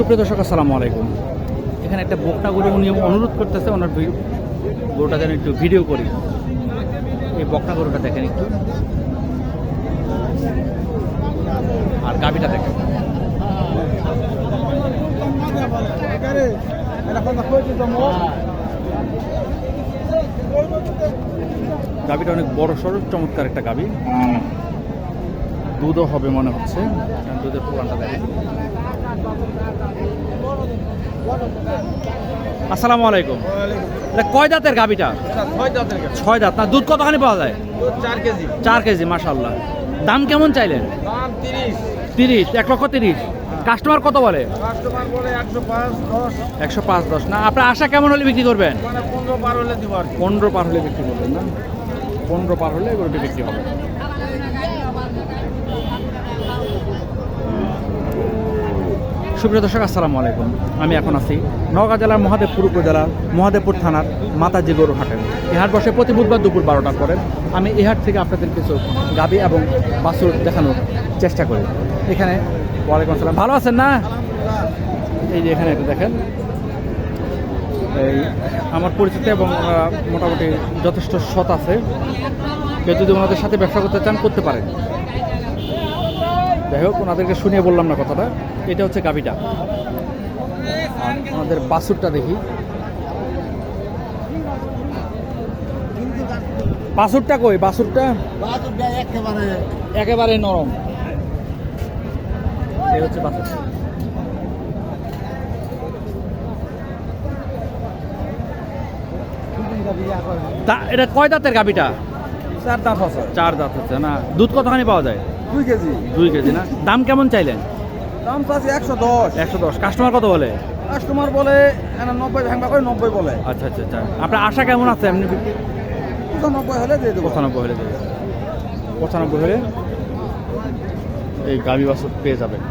সুপ্রিয় দর্শক, আসসালামু আলাইকুম। এখানে একটা বকনা গরু উনি অনুরোধ করতেছে, ওনার গরুটা যেন একটু ভিডিও করি। এই বকনা গরুটা দেখেন একটু। আর গাবিটা দেখেন। গাবিটা অনেক বড় সড়ো, চমৎকার একটা গাবি দুধও হবে মনে হচ্ছে। দুধের প্রমাণটা দেখেন। আসসালামু আলাইকুম। কয় দাঁতের গাবিটা ছয় দাঁত। না দুধ কতখানি পাওয়া যায়? চার কেজি। চার কেজি মাশাল্লাহ দাম কেমন চাইলেন? তিরিশ। এক লক্ষ তিরিশ। কাস্টমার কত বলে? একশো পাঁচ দশ। না আপনার আশা কেমন হলে বিক্রি করবেন? মানে পনেরো পার হলে বিক্রি করবেন না? পনেরো পার হলে গরুটি বিক্রি হবে। সুপ্রিয় দর্শক, আসসালামু আলাইকুম। আমি এখন আছি নওগাঁ জেলার মহাদেবপুর উপজেলার মহাদেবপুর থানার মাতাজি গরু হাটেন এই হাট বসে প্রতি বুধবার দুপুর বারোটার পরে আমি এই হাট থেকে আপনাদের কিছু গাবি এবং বাসুর দেখানোর চেষ্টা করি। এখানে ওয়ালাইকুম আসসালাম। ভালো আছেন না? এই যে এখানে একটু দেখেন। এই আমার পরিচিত এবং মোটামুটি যথেষ্ট সৎ আছে। কেউ যদি ওনাদের সাথে ব্যবসা করতে চান, করতে পারেন। যাই হোক ওনাদেরকে শুনিয়ে বললাম না কথাটা। এটা হচ্ছে গাবিটা আর ওনাদের বাসুরটা দেখি। বাসুরটা কই? বাসুরটা একেবারে একেবারে নরম। এই হচ্ছে বাসুর এটা কয় দাঁতের গাবিটা চার দাঁত আছে। চার দাঁত হচ্ছে না? দুধ কতখানি পাওয়া যায়? দুই কেজি। দুই কেজি না? দাম কেমন চাইলেন? দাম চাচ্ছি একশো দশ। একশো দশ। কাস্টমার কত বলে? কাস্টমার বলে নব্বই ভাঙবা করে নব্বই বলে। আচ্ছা আচ্ছা আচ্ছা। আপনার আশা কেমন আছে? এমনি নব্বই হলে দিয়ে দেবো। পঁচানব্বই হলে দেবে। পঁচানব্বই হলে এই গাবি বাছুর পেয়ে যাবেন।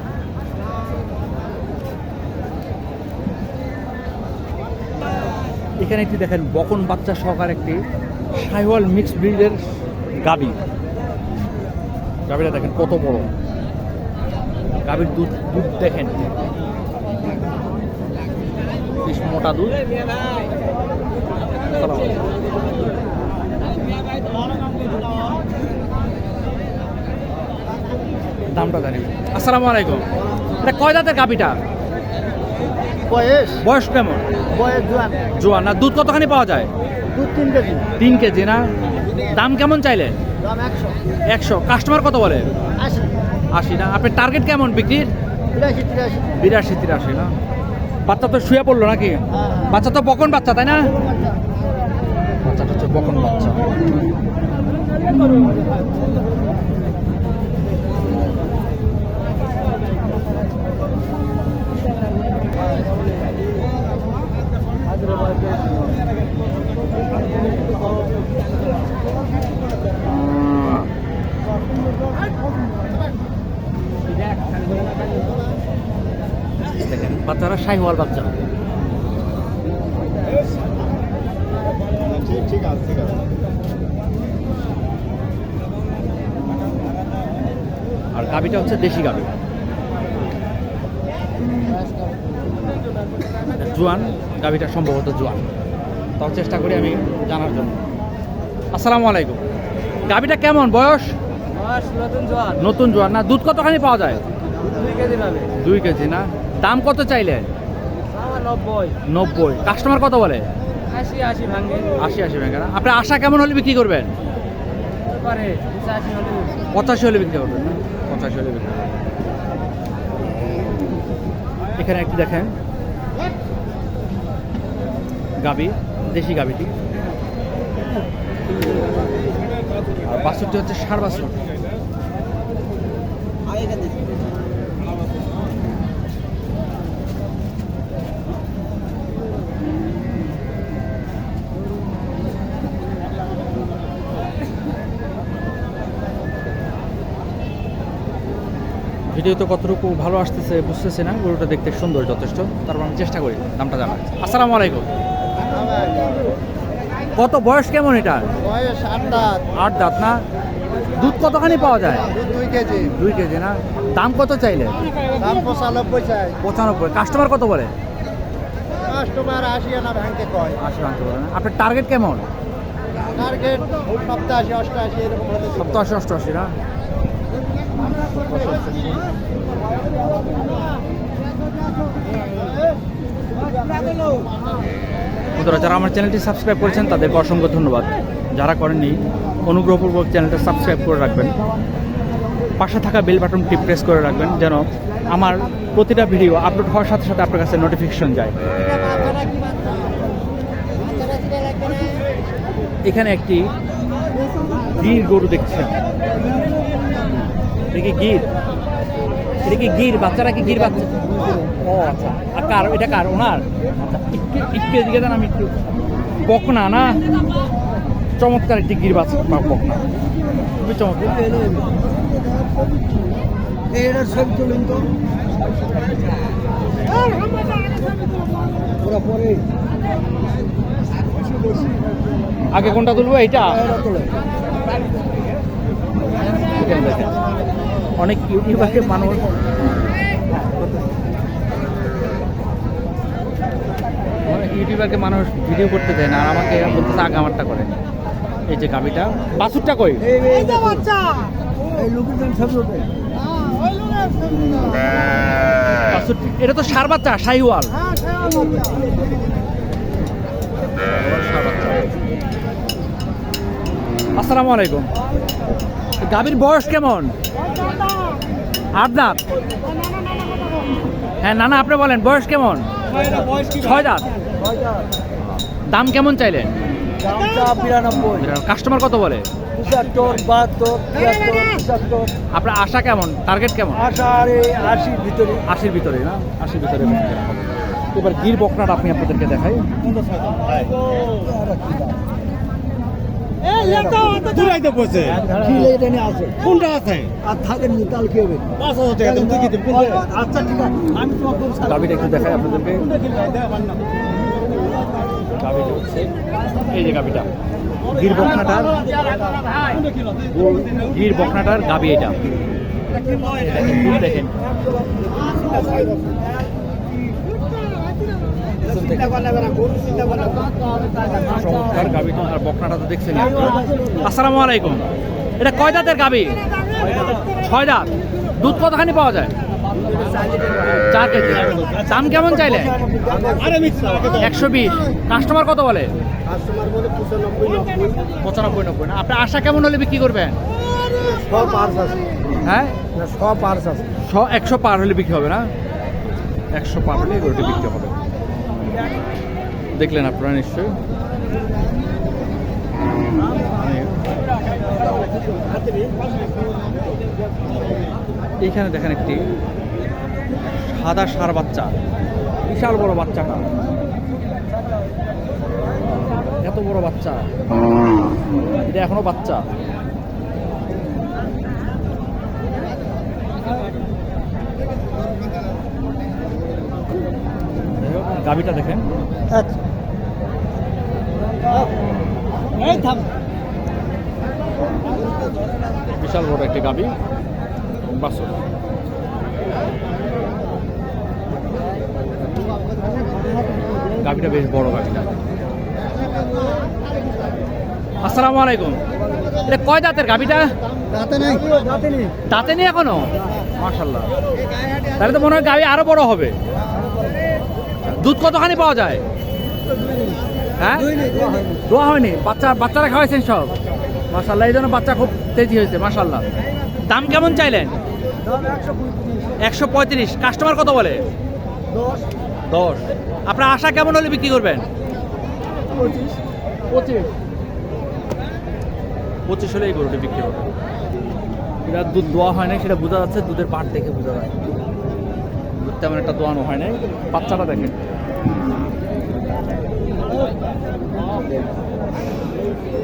এখানে একটি দেখেন বকন বাচ্চা সহকার একটি সাইওয়াল মিক্স ব্রিডের গাবি। গাবিটা দেখেন কত বড়। গাভীর দুধ দুধ দেখেন। বেশ মোটা দুধ। দামটা জানি আসসালামু আলাইকুম। এটা কয় দাঁতের গাবিটা বয়স? বয়স কেমন? বয়স জোয়ান। জোয়ান। না দুধ কতখানি পাওয়া যায়? দু তিন কেজি। তিন কেজি না? দাম কেমন চাইলে? একশো। কাস্টমার কত বলে? আশি। না? আপনার টার্গেট কেমন বিক্রির? বিরাশি তিরাশি। না? বাচ্চা তো শুয়ে পড়ল নাকি? বাচ্চা তো বকন বাচ্চা তাই না? বাচ্চাটা হচ্ছে বকন বাচ্চা। বাচ্চারা শাহিওয়াল বাচ্চা। ঠিক আছে আর গাবিটা হচ্ছে দেশি গাবি। জোয়ান, গাবিটা সম্ভবত জোয়ান। তাও চেষ্টা করি আমি জানার জন্য। আসসালামু আলাইকুম। গাবিটা কেমন? বয়স? নতুন জোয়ার না দুধ কতখানি পাওয়া যায়? দুই কেজি না? দাম কত চাইলে? নব্বই। কাস্টমার কত বলে? আশি আশি ভাঙে। না? আপনার আশা কেমন হলে বিক্রি করবেন? পঁচাশি হলে বিক্রি করবেন না? পঁচাশি হলে বিক্রি এখানে একটি দেখেন। গাবি দেশি গাবিটি। আর বাছুরটি হচ্ছে সার বাছুর। ভিডিওতে কতটুকু ভালো আসতেছে বুঝতেছে না গরুটা দেখতে সুন্দর যথেষ্ট। তারপর আমি চেষ্টা করি দামটা জানার। আসসালামু আলাইকুম। কত বয়স কেমন এটা? বয়স আট দাঁত। আট দাঁত না? দুধ কতখানি পাওয়া যায়? দুই কেজি। দুই কেজি না? দাম কত চাইলে? দাম পঁচানব্বই চাই। পঁচানব্বই। কাস্টমার কত বলে? কাস্টমার আশি আনা ভাঙতে কয়। আশি আনতে বলে না। আপনার টার্গেট কেমন? টার্গেট সপ্তাশি অষ্টআশি এরকম সপ্তাহ। সপ্তাশি অষ্টআশি না? বন্ধুরা, যারা আমার চ্যানেলটি সাবস্ক্রাইব করেছেন, তাদেরকে অসংখ্য ধন্যবাদ। যারা করেননি, অনুগ্রহপূর্বক চ্যানেলটা সাবস্ক্রাইব করে রাখবেন। পাশে থাকা বেল বাটনটি প্রেস করে রাখবেন, যেন আমার প্রতিটা ভিডিও আপলোড হওয়ার সাথে সাথে আপনার কাছে নোটিফিকেশন যায়। এখানে একটি গির গরু দেখছেন। এটা কি গির? এটা কি গির? বাচ্চারা কি গির বাচ্চা? ও আচ্ছা। আর কার? এটা কার? ওনার? আচ্ছা একটু একটু এদিকে দেন আমি একটু বকনা না? চমৎকার একটি গির বাচ্চা বকনা। খুবই চমৎকার। তো। আগে কোনটা তুলবো? এইটা? দেখেন, দেখেন। অনেক ইউটিউবারকে মানুষ অনেক ইউটিউবারকে মানুষ ভিডিও করতে দেয় না আর আমাকে এরা বলতেছে আগে আমারটা করে। এই যে গাবিটা। বাসুরটা কই? বাছুর এটা তো সার বাচ্চা শাহিওয়াল। আসসালামু আলাইকুম। গাভীর বয়স কেমন? আট দাঁত হ্যাঁ না না আপনি বলেন, বয়স কেমন? ছয় দাঁত। দাম কেমন চাইলেন? কাস্টমার কত বলে? আপনার আশা কেমন? টার্গেট কেমন? আশির ভিতরে আশির ভিতরে না? আশির ভিতরে। এবার গির বকনাটা আপনি আপনাদেরকে দেখাই। পুরাইতে পড়ছে। আসে কোনটা আছে? আর থাকেন তাহলে কি হবে? পাঁচ হাজার টাকা তুমি কি আচ্ছা ঠিক আছে। আমি তোমাকে গাভিটা একটু দেখাই আপনাদেরকে। গাভিটা হচ্ছে এই যে গাভিটা গির বকনাটার গির বকনাটার গাভি এটা। দেখেন দুধ দেখেন চমৎকার আসসালামু আলাইকুম। এটা কয় দাঁতের গাভি ছয় দাঁত। দুধ কতখানি পাওয়া যায়? চার কেজি। দাম কেমন চাইলে? একশো বিশ। কাস্টমার কত বলে? পঁচানব্বই, নব্বই না। আপনার আশা কেমন হলে বিক্রি করবেন? হ্যাঁ? সব পার্স আছে ছ একশো পার হলে বিক্রি হবে না? একশো পার হলে বিক্রি হবে। দেখলেন আপনারা নিশ্চয়ই? এইখানে দেখেন একটি সাদা সার বাচ্চা, বিশাল বড় বাচ্চাটা। এত বড় বাচ্চা। এটা এখনও বাচ্চা। গাভিটা দেখেন। বিশাল বড় একটি গাভি বাসন গাভিটা বেশ বড় গাভিটা আসসালামু আলাইকুম। এটা কয় দাঁতের নেই। দাঁতে নেই এখনও? মাশাল্লাহ তাহলে তো মনে হয় গাভি আরও বড় হবে। দুধ কতখানি পাওয়া যায়? হ্যাঁ? দোয়া হয়নি। বাচ্চা, বাচ্চারা খাওয়াইছেন সব। মাশাল্লাহ এই জন্য বাচ্চা খুব তেজি হয়েছে মাশাল্লাহ দাম কেমন চাইলেন? একশো পঁয়ত্রিশ। কাস্টমার কত বলে? দশ। আপনার আশা কেমন হলে বিক্রি করবেন? পঁচিশ পঁচিশ হলে এই গরুটি বিক্রি হবে। এটা দুধ দোয়া হয় নাই, সেটা বোঝা যাচ্ছে, দুধের পাট দেখে বোঝা যায়। তেমন একটা দোয়ানো হয় নাই। বাচ্চাটা দেখেন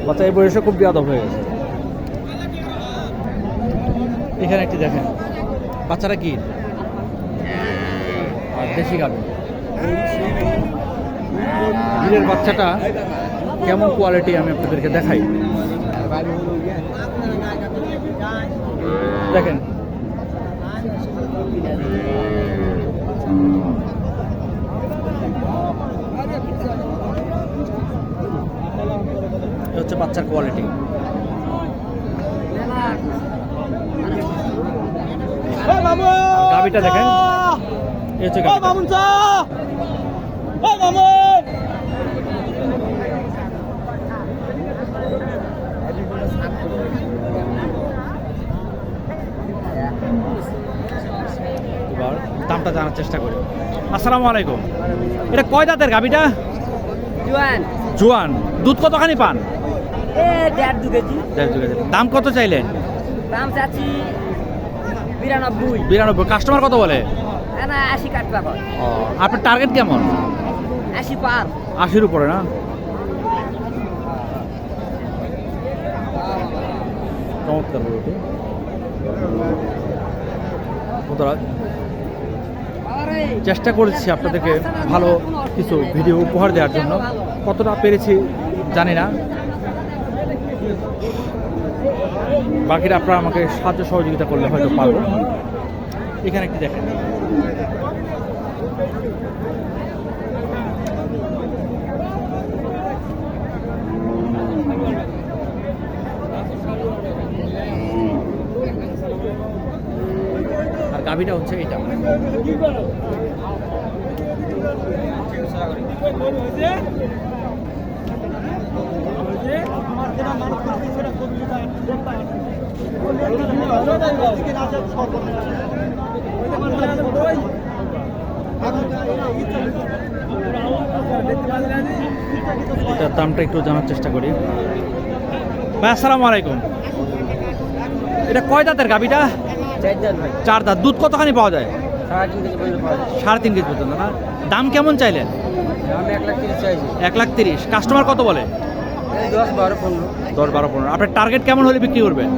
বাচ্চা এই বয়সে খুব বিয়াদব হয়ে গেছে। এখানে একটি দেখেন। বাচ্চাটা কি? আর দেশি গিরের বাচ্চাটা কেমন কোয়ালিটি আমি আপনাদেরকে দেখাই। দেখেন। হচ্ছে বাচ্চার কোয়ালিটি গাবিটা দেখেন। এই হচ্ছে গাবিটা। এবার দামটা জানার চেষ্টা করি। আসসালামু আলাইকুম। এটা কয় দাঁতের গাবিটা জোয়ান। জোয়ান। দুধ কতখানি পান? এ দেড় দু কেজি। দেড় দু কেজি। দাম কত চাইলেন? দাম চাচ্ছি বিরানব্বই। বিরানব্বই। কাস্টমার কত বলে? না আশি কাটবা ও আপনার টার্গেট কেমন? আশি পার। আশির উপরে না? চমৎকার চেষ্টা করেছি আপনাদেরকে ভালো কিছু ভিডিও উপহার দেওয়ার জন্য। কতটা পেরেছি জানি না। বাকিরা আপনারা আমাকে সাহায্য সহযোগিতা করলে হয়তো পারব। এখানে একটি দেখেন। গাভিটা হচ্ছে এটা দামটা একটু জানার চেষ্টা করি। ভাই, আসসালামু আলাইকুম। এটা কয় দাঁতের গাভিটা? চার দাঁত দুধ কতখানি পাওয়া যায়? সাড়ে তিন কেজি পর্যন্ত না? দাম কেমন চাইলেন? এক লাখ তিরিশ কাস্টমার কত বলে? দশ বারো পনেরো। দশ বারো পনেরো। আপনার টার্গেট কেমন হলে বিক্রি করবেন?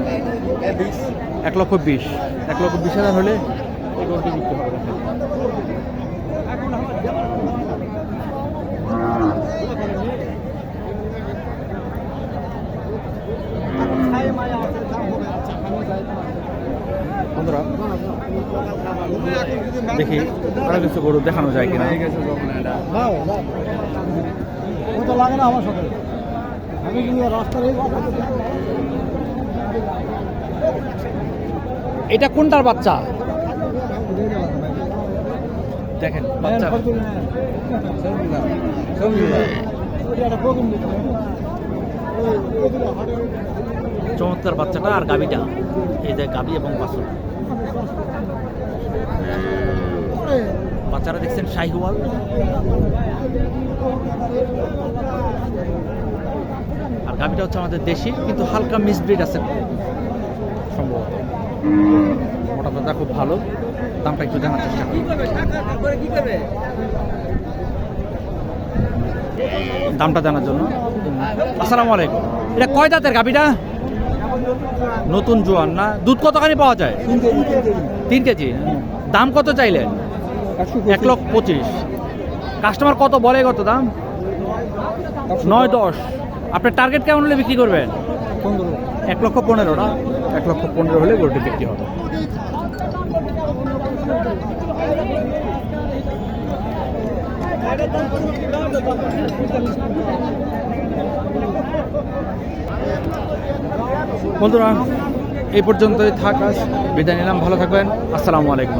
এক লক্ষ বিশ। এক লক্ষ বিশ হাজার হলে? বিক্রি দেখি আরও কিছু গরু দেখানো যায় কিনা। দাও দাও লাগে না আমার সাথে। আমি রাস্তার এটা কোনটার বাচ্চা? দেখেন বাচ্চা। চমৎকার বাচ্চাটা আর গাবিটা এই যে গাবি এবং বাছুর। বাচ্চারা দেখছেন শাহিওয়াল। আর গাবিটা হচ্ছে আমাদের দেশি, কিন্তু হালকা মিসব্রিড আছে। সম্ভবত। মোটা দাদা খুব ভালো। দামটা একটু জানার চেষ্টা দামটা জানার জন্য। আসসালামু আলাইকুম। এটা কয় দাঁতের গাবিটা? নতুন জোয়ান না? দুধ কতখানি পাওয়া যায়? তিন কেজি। দাম কত চাইলেন? এক লক্ষ পঁচিশ। কাস্টমার কত বলে কত দাম? নয় দশ। আপনার টার্গেট কেমন হলে বিক্রি করবেন? এক লক্ষ পনেরো না? এক লক্ষ পনেরো হলে গরুটি বিক্রি হবে। বন্ধুরা এই পর্যন্তই থাক আজ। বিদায় নিলাম। ভালো থাকবেন। আসসালামু আলাইকুম।